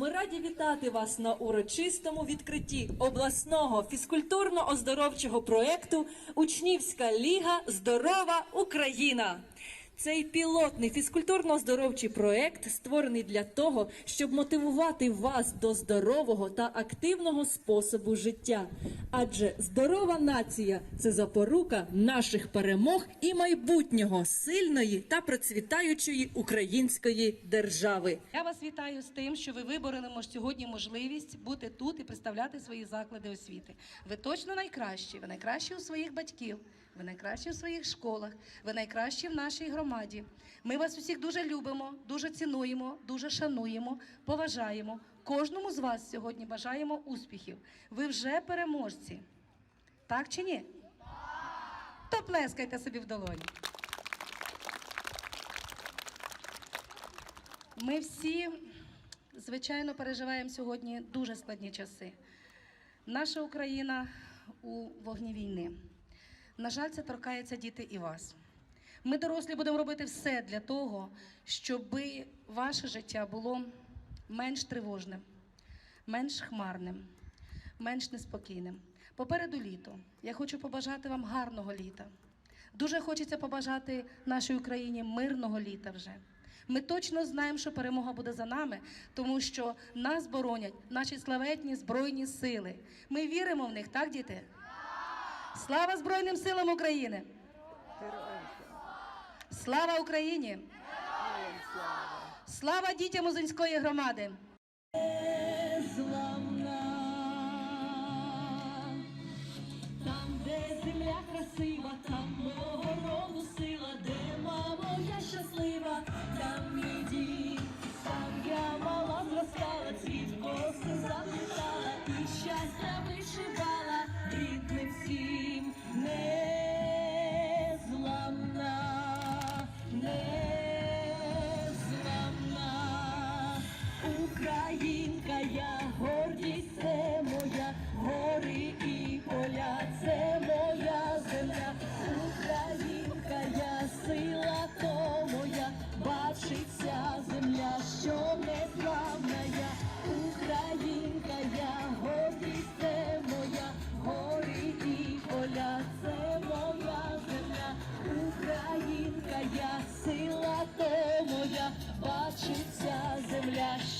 Ми раді вітати вас на урочистому відкритті обласного фізкультурно-оздоровчого проєкту Учнівська ліга Здорова Україна. Цей пілотний фізкультурно-оздоровчий проєкт створений для того, щоб мотивувати вас до здорового та активного способу життя. Адже здорова нація це запорука наших перемог і майбутнього сильної та процвітаючої української держави. Я вас вітаю з тим, що ви вибороли сьогодні можливість бути тут і представляти свої заклади освіти. Ви точно найкращі. Ви найкращі у своїх батьків, ви найкращі у своїх школах, ви найкращі в нашій громаді. Ми вас усіх дуже любимо, дуже цінуємо, дуже шануємо, поважаємо. Кожному з вас сьогодні бажаємо успіхів. Ви вже переможці. Так чи ні? То плескайте собі в долоні. Ми всі, звичайно, переживаємо сьогодні дуже складні часи. Наша Україна у вогні війни. На жаль, це торкається діти і вас. Ми, дорослі, будемо робити все для того, щоб ваше життя було менш тривожним, менш хмарним, менш неспокійним. Попереду літо. Я хочу побажати вам гарного літа. Дуже хочеться побажати нашій Україні мирного літа вже. Ми точно знаємо, що перемога буде за нами, тому що нас боронять наші славетні збройні сили. Ми віримо в них, так, діти? Слава Збройним силам України! Слава Україні! Слава дітям Узинської громади! Там, де земля красива, там мого роду сила, де мамо я щаслива, там мій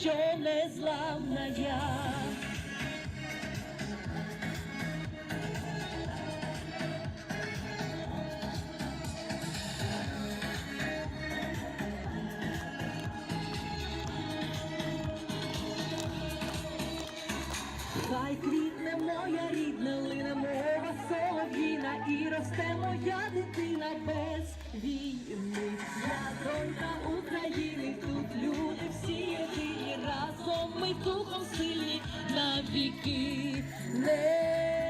що незламна я. Хай квітне моя рідна, лина, мова солов'їна, і росте моя дитина без війни. Я донька України, тут люди всі єдині, разом ми духом сильні навіки. Незламна,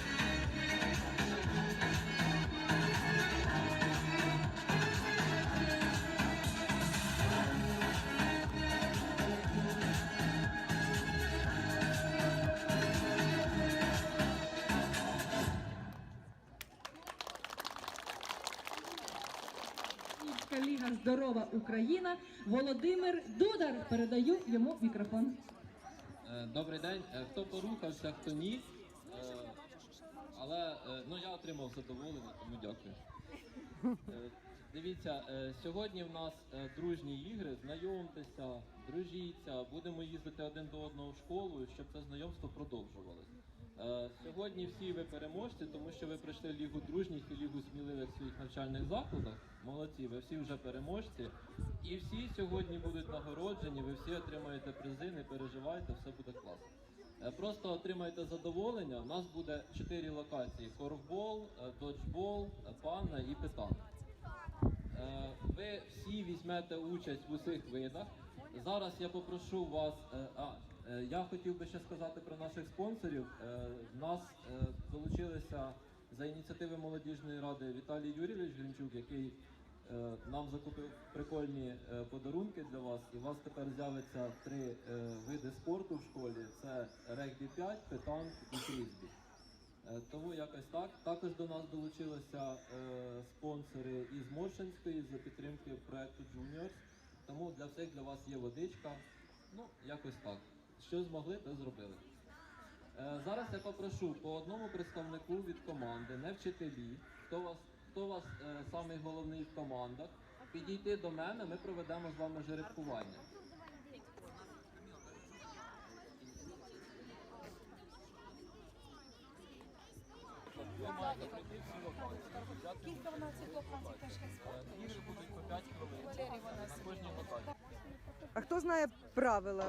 Ліга Здорова Україна. Володимир Дудар. Передаю йому мікрофон. Е, Добрий день. Е, Хто порухався, хто ні. Е, Але ну, я отримав задоволення, тому дякую. Дивіться, сьогодні в нас дружні ігри. Знайомтеся, дружіться, будемо їздити один до одного в школу, щоб це знайомство продовжувалось. Е, Сьогодні всі ви переможці, тому що ви пройшли лігу дружніх і лігу сміливих своїх навчальних закладах. Молодці, ви всі вже переможці. І всі сьогодні будуть нагороджені, ви всі отримаєте призи, не переживайте, все буде класно. Е, Просто отримайте задоволення. У нас буде чотири локації: корфбол, е, доджбол, панна і питан. Ви всі візьмете участь в усіх видах. Зараз я попрошу вас. е, А, е, я хотів би ще сказати про наших спонсорів. Е, В нас долучилися за ініціативи молодіжної ради Віталій Юрійович Гринчук, який нам закупив прикольні подарунки для вас. І у вас тепер з'явиться три види спорту в школі: це регбі 5, питанк і фрізбі. Е, Тому якось так. Також до нас долучилися спонсори із Моршинської за підтримки проекту Juniors. Тому для всіх для вас є водичка. Ну, якось так. Що змогли, то зробили. Е, зараз я попрошу по одному представнику від команди, не вчителі, хто вас, хто вас е, самий головний в командах, підійти до мене, ми проведемо з вами жеребкування. Ви маєте прийти всі А хто знає правила?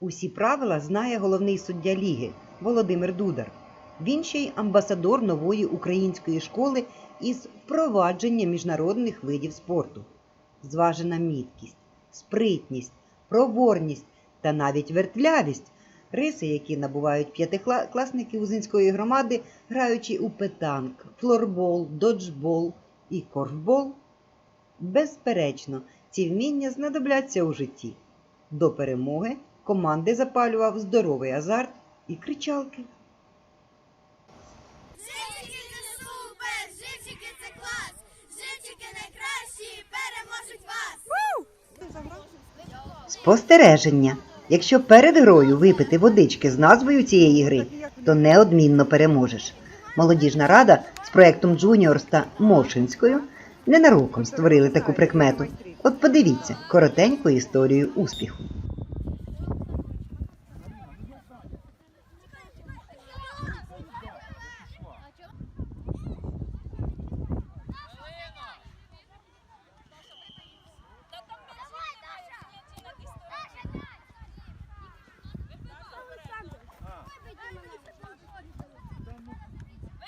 Усі правила знає головний суддя ліги Володимир Дудар. Він ще й амбасадор нової української школи із впровадження міжнародних видів спорту. Зважена міткість, спритність, проворність та навіть вертлявість риси, які набувають п'ятикласники Узинської громади, граючи у петанк, флорбол, доджбол і корфбол. Безперечно, ці вміння знадобляться у житті. До перемоги команди запалював здоровий азарт і кричалки. Спостереження. Якщо перед грою випити водички з назвою цієї гри, то неодмінно переможеш. Молодіжна рада з проектом Juniors та Мовшинською ненароком створили таку прикмету. От подивіться коротеньку історію успіху.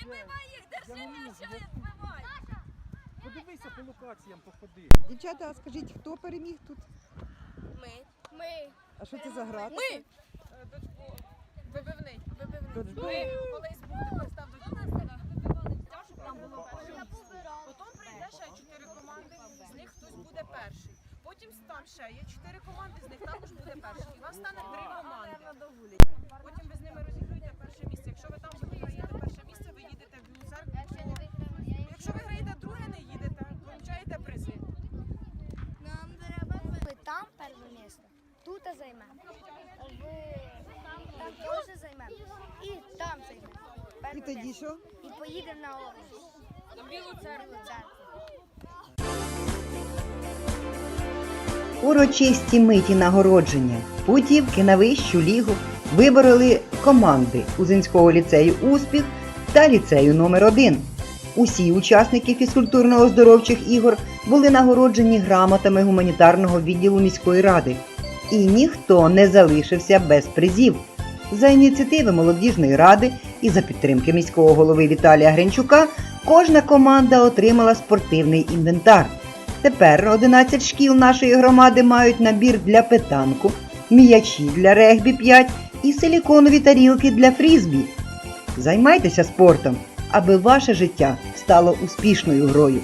Вибивай їх, держи м'яч, вибивай! Подивися по локаціям, походи. дівчата, а скажіть, хто переміг тут? Ми. Ми. А що це за гра? Ми. Вибивний, вибивний. Доджбол? Ми колись був тепер став доджбол. Взяв, щоб там було перше. Потім прийде ще чотири команди, з них хтось буде перший. Потім там ще є чотири команди, з них також буде перший. І у вас стане три команди. Потім ви з ними розігруєте перше місце. Якщо ви там виграєте перше місце, ви їдете в Люцерк. Якщо ви граєте друге, не їдете, получаєте призи. Нам треба там перше місце. Тут займемо. Там теж займемо. І там займемо. І тоді що? І поїдемо на область. На білу церкву. Урочисті миті нагородження, путівки на вищу лігу вибороли команди Узинського ліцею Успіх та ліцею номер 1 Усі учасники фізкультурно-оздоровчих ігор були нагороджені грамотами гуманітарного відділу міської ради. І ніхто не залишився без призів. За ініціативи молодіжної ради і за підтримки міського голови Віталія Гринчука кожна команда отримала спортивний інвентар. Тепер 11 шкіл нашої громади мають набір для питанку, м'ячі для регбі 5 і силіконові тарілки для фрізбі. Займайтеся спортом, аби ваше життя стало успішною грою.